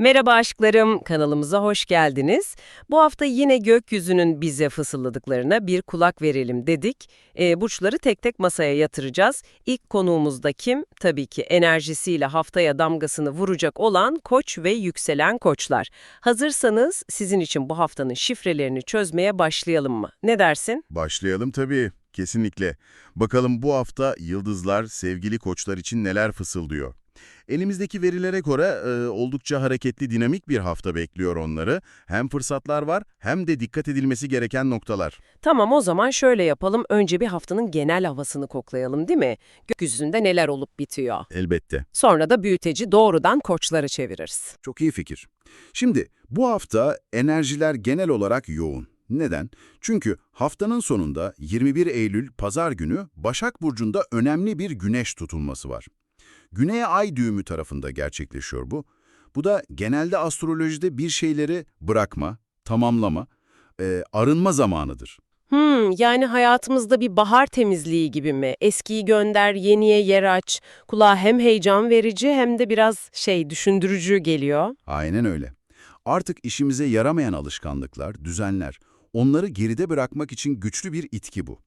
Merhaba aşklarım, kanalımıza hoş geldiniz. Bu hafta yine gökyüzünün bize fısıldadıklarına bir kulak verelim dedik. E, burçları tek tek masaya yatıracağız. İlk konuğumuz da kim? Tabii ki enerjisiyle haftaya damgasını vuracak olan koç ve yükselen koçlar. Hazırsanız sizin için bu haftanın şifrelerini çözmeye başlayalım mı? Ne dersin? Başlayalım tabii, kesinlikle. Bakalım bu hafta yıldızlar sevgili koçlar için neler fısıldıyor. Elimizdeki verilere göre e, oldukça hareketli, dinamik bir hafta bekliyor onları. Hem fırsatlar var hem de dikkat edilmesi gereken noktalar. Tamam o zaman şöyle yapalım. Önce bir haftanın genel havasını koklayalım değil mi? Gökyüzünde neler olup bitiyor. Elbette. Sonra da büyüteci doğrudan koçlara çeviririz. Çok iyi fikir. Şimdi bu hafta enerjiler genel olarak yoğun. Neden? Çünkü haftanın sonunda 21 Eylül Pazar günü Başak Burcu'nda önemli bir güneş tutulması var. Güney ay düğümü tarafında gerçekleşiyor bu. Bu da genelde astrolojide bir şeyleri bırakma, tamamlama, e, arınma zamanıdır. Hmm, yani hayatımızda bir bahar temizliği gibi mi? Eskiyi gönder, yeniye yer aç. Kulağa hem heyecan verici hem de biraz şey düşündürücü geliyor. Aynen öyle. Artık işimize yaramayan alışkanlıklar, düzenler, onları geride bırakmak için güçlü bir itki bu.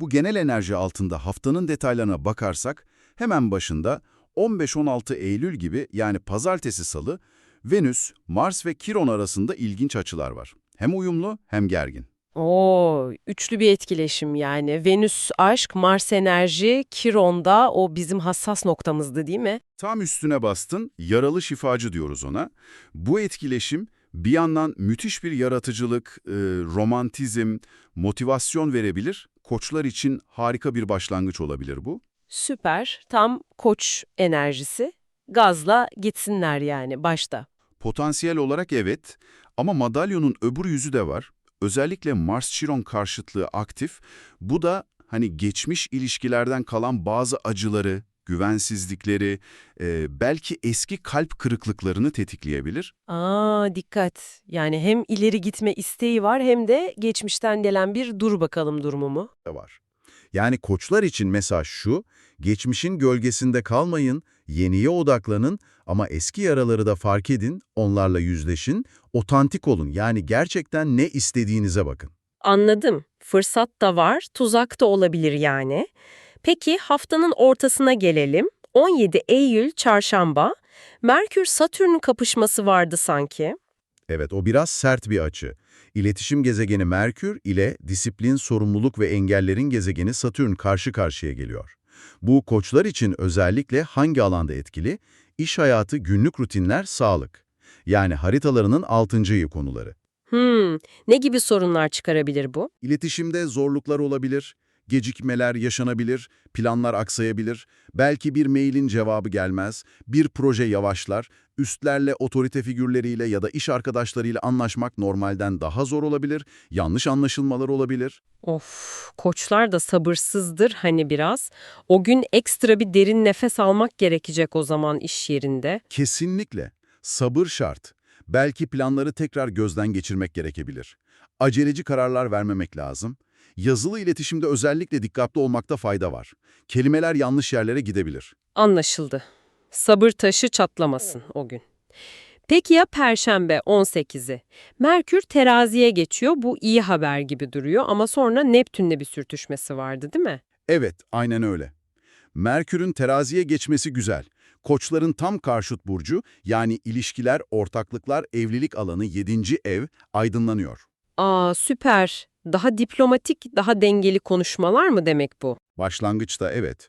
Bu genel enerji altında haftanın detaylarına bakarsak, hemen başında 15-16 Eylül gibi yani pazartesi salı, Venüs, Mars ve Kiron arasında ilginç açılar var. Hem uyumlu hem gergin. Oo, üçlü bir etkileşim yani. Venüs aşk, Mars enerji, Kiron'da o bizim hassas noktamızdı değil mi? Tam üstüne bastın, yaralı şifacı diyoruz ona. Bu etkileşim bir yandan müthiş bir yaratıcılık, e, romantizm, motivasyon verebilir. Koçlar için harika bir başlangıç olabilir bu. Süper, tam koç enerjisi. Gazla gitsinler yani başta. Potansiyel olarak evet ama madalyonun öbür yüzü de var. Özellikle Mars-Chiron karşıtlığı aktif. Bu da hani geçmiş ilişkilerden kalan bazı acıları, güvensizlikleri, e, belki eski kalp kırıklıklarını tetikleyebilir. Aa dikkat. Yani hem ileri gitme isteği var hem de geçmişten gelen bir dur bakalım durumu mu? var. Yani koçlar için mesaj şu, geçmişin gölgesinde kalmayın, yeniye odaklanın ama eski yaraları da fark edin, onlarla yüzleşin, otantik olun yani gerçekten ne istediğinize bakın. Anladım. Fırsat da var, tuzak da olabilir yani. Peki haftanın ortasına gelelim. 17 Eylül çarşamba. Merkür-Satürn kapışması vardı sanki. Evet o biraz sert bir açı. İletişim gezegeni Merkür ile disiplin, sorumluluk ve engellerin gezegeni Satürn karşı karşıya geliyor. Bu koçlar için özellikle hangi alanda etkili? İş hayatı, günlük rutinler, sağlık. Yani haritalarının altıncı konuları. Hmm, ne gibi sorunlar çıkarabilir bu? İletişimde zorluklar olabilir, gecikmeler yaşanabilir, planlar aksayabilir, belki bir mailin cevabı gelmez, bir proje yavaşlar, üstlerle, otorite figürleriyle ya da iş arkadaşlarıyla anlaşmak normalden daha zor olabilir, yanlış anlaşılmalar olabilir. Of, koçlar da sabırsızdır hani biraz. O gün ekstra bir derin nefes almak gerekecek o zaman iş yerinde. Kesinlikle. Sabır şart. Belki planları tekrar gözden geçirmek gerekebilir. Aceleci kararlar vermemek lazım. Yazılı iletişimde özellikle dikkatli olmakta fayda var. Kelimeler yanlış yerlere gidebilir. Anlaşıldı. Sabır taşı çatlamasın o gün. Peki ya Perşembe 18'i? Merkür teraziye geçiyor. Bu iyi haber gibi duruyor ama sonra Neptün'le bir sürtüşmesi vardı değil mi? Evet, aynen öyle. Merkür'ün teraziye geçmesi güzel. Koçların tam karşıt burcu yani ilişkiler, ortaklıklar, evlilik alanı 7. ev aydınlanıyor. Aa süper. Daha diplomatik, daha dengeli konuşmalar mı demek bu? Başlangıçta evet.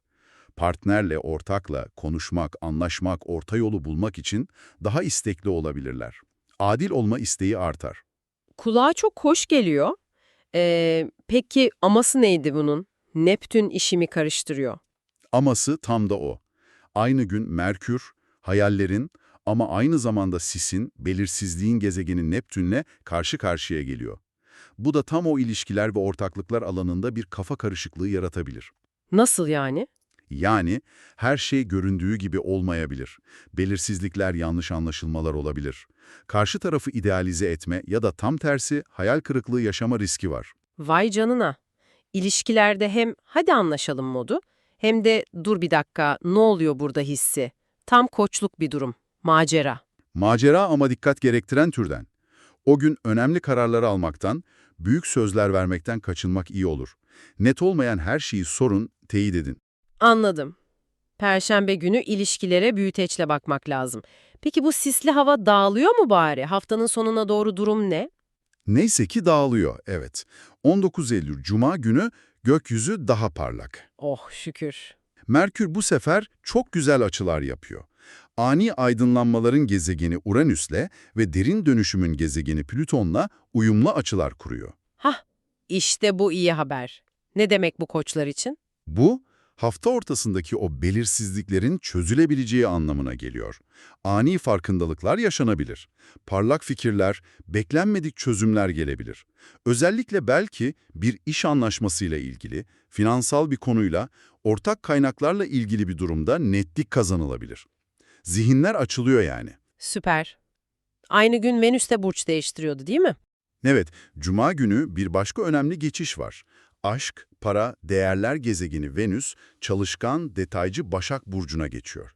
Partnerle, ortakla konuşmak, anlaşmak, orta yolu bulmak için daha istekli olabilirler. Adil olma isteği artar. Kulağa çok hoş geliyor. Ee, peki aması neydi bunun? Neptün işimi karıştırıyor. Aması tam da o. Aynı gün Merkür, hayallerin ama aynı zamanda sisin, belirsizliğin gezegeni Neptün'le karşı karşıya geliyor. Bu da tam o ilişkiler ve ortaklıklar alanında bir kafa karışıklığı yaratabilir. Nasıl yani? Yani her şey göründüğü gibi olmayabilir. Belirsizlikler, yanlış anlaşılmalar olabilir. Karşı tarafı idealize etme ya da tam tersi hayal kırıklığı yaşama riski var. Vay canına. İlişkilerde hem hadi anlaşalım modu hem de dur bir dakika ne oluyor burada hissi. Tam koçluk bir durum. Macera. Macera ama dikkat gerektiren türden. O gün önemli kararları almaktan, büyük sözler vermekten kaçınmak iyi olur. Net olmayan her şeyi sorun, teyit edin. Anladım. Perşembe günü ilişkilere büyüteçle bakmak lazım. Peki bu sisli hava dağılıyor mu bari? Haftanın sonuna doğru durum ne? Neyse ki dağılıyor, evet. 19 Eylül Cuma günü gökyüzü daha parlak. Oh şükür. Merkür bu sefer çok güzel açılar yapıyor. Ani aydınlanmaların gezegeni Uranüs'le ve derin dönüşümün gezegeni Plüton'la uyumlu açılar kuruyor. Hah, işte bu iyi haber. Ne demek bu koçlar için? Bu, hafta ortasındaki o belirsizliklerin çözülebileceği anlamına geliyor. Ani farkındalıklar yaşanabilir. Parlak fikirler, beklenmedik çözümler gelebilir. Özellikle belki bir iş anlaşmasıyla ilgili, finansal bir konuyla, ortak kaynaklarla ilgili bir durumda netlik kazanılabilir. Zihinler açılıyor yani. Süper. Aynı gün Venüs de burç değiştiriyordu değil mi? Evet, Cuma günü bir başka önemli geçiş var. Aşk, para, değerler gezegeni Venüs, çalışkan, detaycı Başak Burcu'na geçiyor.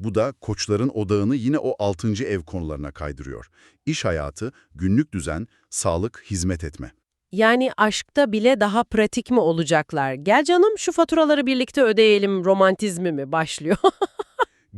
Bu da koçların odağını yine o 6. ev konularına kaydırıyor. İş hayatı, günlük düzen, sağlık, hizmet etme. Yani aşkta bile daha pratik mi olacaklar? Gel canım şu faturaları birlikte ödeyelim romantizmi mi başlıyor?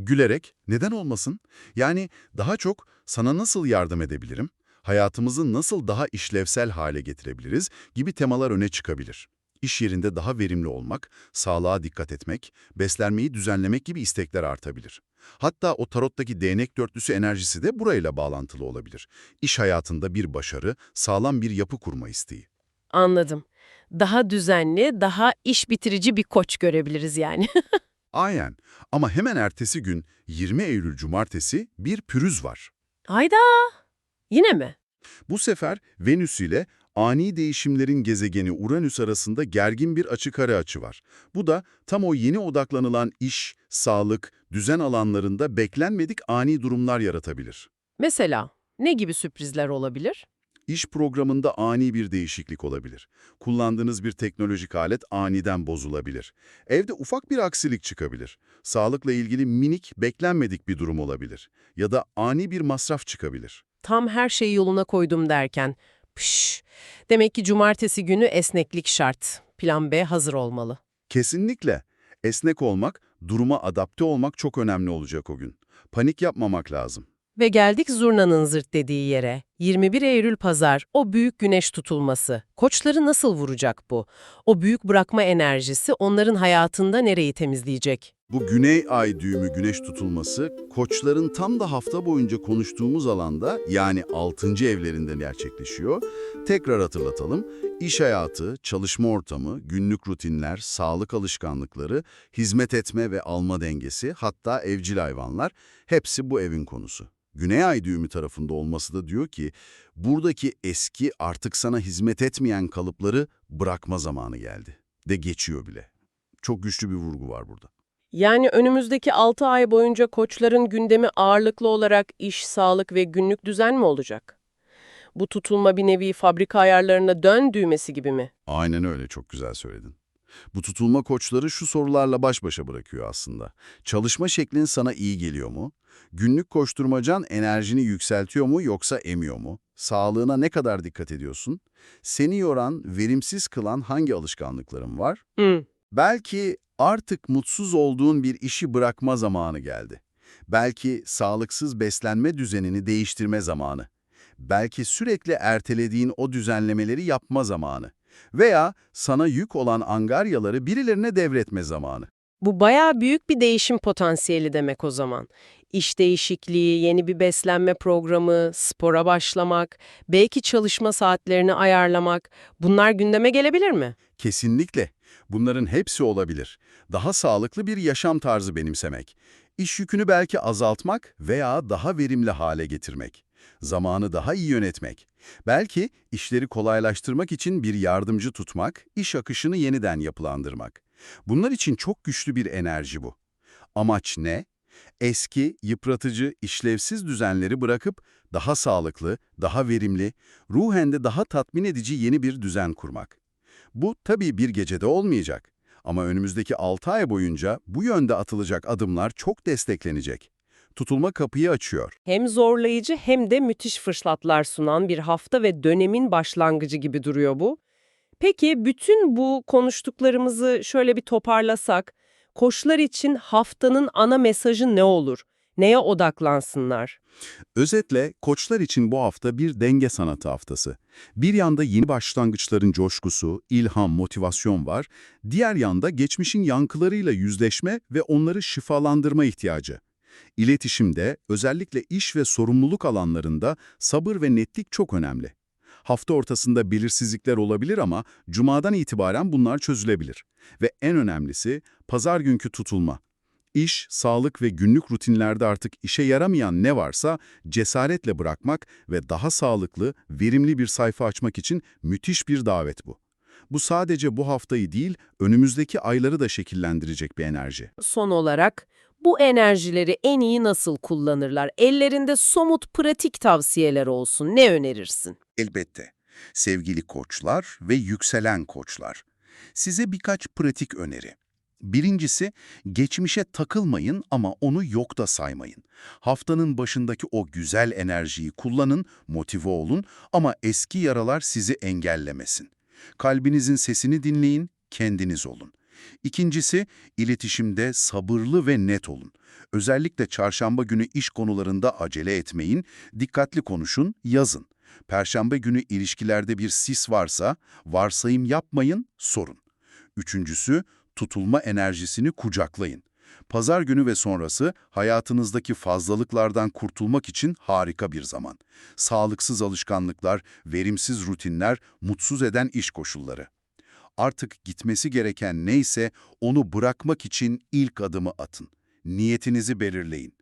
Gülerek, neden olmasın? Yani daha çok sana nasıl yardım edebilirim? Hayatımızı nasıl daha işlevsel hale getirebiliriz gibi temalar öne çıkabilir. İş yerinde daha verimli olmak, sağlığa dikkat etmek, beslenmeyi düzenlemek gibi istekler artabilir. Hatta o tarottaki değnek dörtlüsü enerjisi de burayla bağlantılı olabilir. İş hayatında bir başarı, sağlam bir yapı kurma isteği. Anladım. Daha düzenli, daha iş bitirici bir koç görebiliriz yani. Aynen. Ama hemen ertesi gün 20 Eylül Cumartesi bir pürüz var. Hayda! Yine mi? Bu sefer Venüs ile ani değişimlerin gezegeni Uranüs arasında gergin bir açı kare açı var. Bu da tam o yeni odaklanılan iş, sağlık, düzen alanlarında beklenmedik ani durumlar yaratabilir. Mesela ne gibi sürprizler olabilir? İş programında ani bir değişiklik olabilir. Kullandığınız bir teknolojik alet aniden bozulabilir. Evde ufak bir aksilik çıkabilir. Sağlıkla ilgili minik, beklenmedik bir durum olabilir. Ya da ani bir masraf çıkabilir. Tam her şeyi yoluna koydum derken. Pış. Demek ki cumartesi günü esneklik şart. Plan B hazır olmalı. Kesinlikle. Esnek olmak, duruma adapte olmak çok önemli olacak o gün. Panik yapmamak lazım. Ve geldik zurnanın zırt dediği yere. 21 Eylül pazar, o büyük güneş tutulması. Koçları nasıl vuracak bu? O büyük bırakma enerjisi onların hayatında nereyi temizleyecek? Bu güney ay düğümü güneş tutulması, koçların tam da hafta boyunca konuştuğumuz alanda yani 6. evlerinden gerçekleşiyor. Tekrar hatırlatalım, iş hayatı, çalışma ortamı, günlük rutinler, sağlık alışkanlıkları, hizmet etme ve alma dengesi, hatta evcil hayvanlar hepsi bu evin konusu. Güney ay düğümü tarafında olması da diyor ki, buradaki eski artık sana hizmet etmeyen kalıpları bırakma zamanı geldi. De geçiyor bile. Çok güçlü bir vurgu var burada. Yani önümüzdeki 6 ay boyunca koçların gündemi ağırlıklı olarak iş, sağlık ve günlük düzen mi olacak? Bu tutulma bir nevi fabrika ayarlarına dön düğmesi gibi mi? Aynen öyle, çok güzel söyledin. Bu tutulma koçları şu sorularla baş başa bırakıyor aslında. Çalışma şeklin sana iyi geliyor mu? Günlük koşturmacan enerjini yükseltiyor mu yoksa emiyor mu? Sağlığına ne kadar dikkat ediyorsun? Seni yoran, verimsiz kılan hangi alışkanlıkların var? Hı. Belki artık mutsuz olduğun bir işi bırakma zamanı geldi. Belki sağlıksız beslenme düzenini değiştirme zamanı. Belki sürekli ertelediğin o düzenlemeleri yapma zamanı. Veya sana yük olan angaryaları birilerine devretme zamanı. Bu bayağı büyük bir değişim potansiyeli demek o zaman. İş değişikliği, yeni bir beslenme programı, spora başlamak, belki çalışma saatlerini ayarlamak bunlar gündeme gelebilir mi? Kesinlikle. Bunların hepsi olabilir. Daha sağlıklı bir yaşam tarzı benimsemek. İş yükünü belki azaltmak veya daha verimli hale getirmek. Zamanı daha iyi yönetmek. Belki işleri kolaylaştırmak için bir yardımcı tutmak, iş akışını yeniden yapılandırmak. Bunlar için çok güçlü bir enerji bu. Amaç ne? Eski, yıpratıcı, işlevsiz düzenleri bırakıp daha sağlıklı, daha verimli, ruhen de daha tatmin edici yeni bir düzen kurmak. Bu tabii bir gecede olmayacak. Ama önümüzdeki 6 ay boyunca bu yönde atılacak adımlar çok desteklenecek. Tutulma kapıyı açıyor. Hem zorlayıcı hem de müthiş fırsatlar sunan bir hafta ve dönemin başlangıcı gibi duruyor bu. Peki bütün bu konuştuklarımızı şöyle bir toparlasak, koçlar için haftanın ana mesajı ne olur? Neye odaklansınlar? Özetle koçlar için bu hafta bir denge sanatı haftası. Bir yanda yeni başlangıçların coşkusu, ilham, motivasyon var. Diğer yanda geçmişin yankılarıyla yüzleşme ve onları şifalandırma ihtiyacı. İletişimde, özellikle iş ve sorumluluk alanlarında sabır ve netlik çok önemli. Hafta ortasında belirsizlikler olabilir ama cumadan itibaren bunlar çözülebilir. Ve en önemlisi pazar günkü tutulma. İş, sağlık ve günlük rutinlerde artık işe yaramayan ne varsa cesaretle bırakmak ve daha sağlıklı, verimli bir sayfa açmak için müthiş bir davet bu. Bu sadece bu haftayı değil, önümüzdeki ayları da şekillendirecek bir enerji. Son olarak bu enerjileri en iyi nasıl kullanırlar? Ellerinde somut pratik tavsiyeler olsun. Ne önerirsin? Elbette. Sevgili koçlar ve yükselen koçlar. Size birkaç pratik öneri. Birincisi, geçmişe takılmayın ama onu yok da saymayın. Haftanın başındaki o güzel enerjiyi kullanın, motive olun ama eski yaralar sizi engellemesin. Kalbinizin sesini dinleyin, kendiniz olun. İkincisi, iletişimde sabırlı ve net olun. Özellikle çarşamba günü iş konularında acele etmeyin, dikkatli konuşun, yazın. Perşembe günü ilişkilerde bir sis varsa, varsayım yapmayın, sorun. Üçüncüsü, tutulma enerjisini kucaklayın. Pazar günü ve sonrası hayatınızdaki fazlalıklardan kurtulmak için harika bir zaman. Sağlıksız alışkanlıklar, verimsiz rutinler, mutsuz eden iş koşulları. Artık gitmesi gereken neyse onu bırakmak için ilk adımı atın. Niyetinizi belirleyin.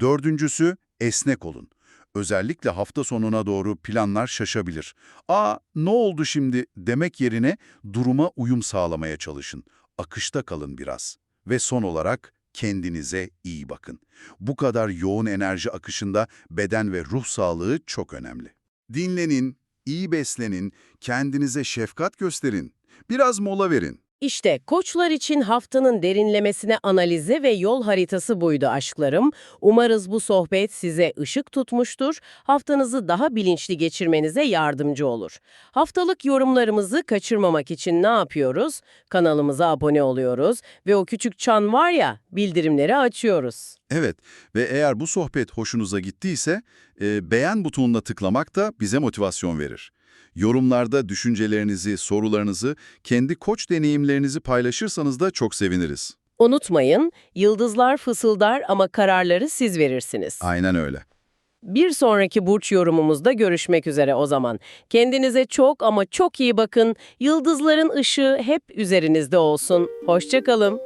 Dördüncüsü esnek olun. Özellikle hafta sonuna doğru planlar şaşabilir. Aa ne oldu şimdi demek yerine duruma uyum sağlamaya çalışın. Akışta kalın biraz. Ve son olarak kendinize iyi bakın. Bu kadar yoğun enerji akışında beden ve ruh sağlığı çok önemli. Dinlenin, iyi beslenin, kendinize şefkat gösterin. Biraz mola verin. İşte koçlar için haftanın derinlemesine analizi ve yol haritası buydu aşklarım. Umarız bu sohbet size ışık tutmuştur, haftanızı daha bilinçli geçirmenize yardımcı olur. Haftalık yorumlarımızı kaçırmamak için ne yapıyoruz? Kanalımıza abone oluyoruz ve o küçük çan var ya, bildirimleri açıyoruz. Evet ve eğer bu sohbet hoşunuza gittiyse e, beğen butonuna tıklamak da bize motivasyon verir. Yorumlarda düşüncelerinizi, sorularınızı, kendi koç deneyimlerinizi paylaşırsanız da çok seviniriz. Unutmayın, yıldızlar fısıldar ama kararları siz verirsiniz. Aynen öyle. Bir sonraki burç yorumumuzda görüşmek üzere o zaman. Kendinize çok ama çok iyi bakın. Yıldızların ışığı hep üzerinizde olsun. Hoşçakalın.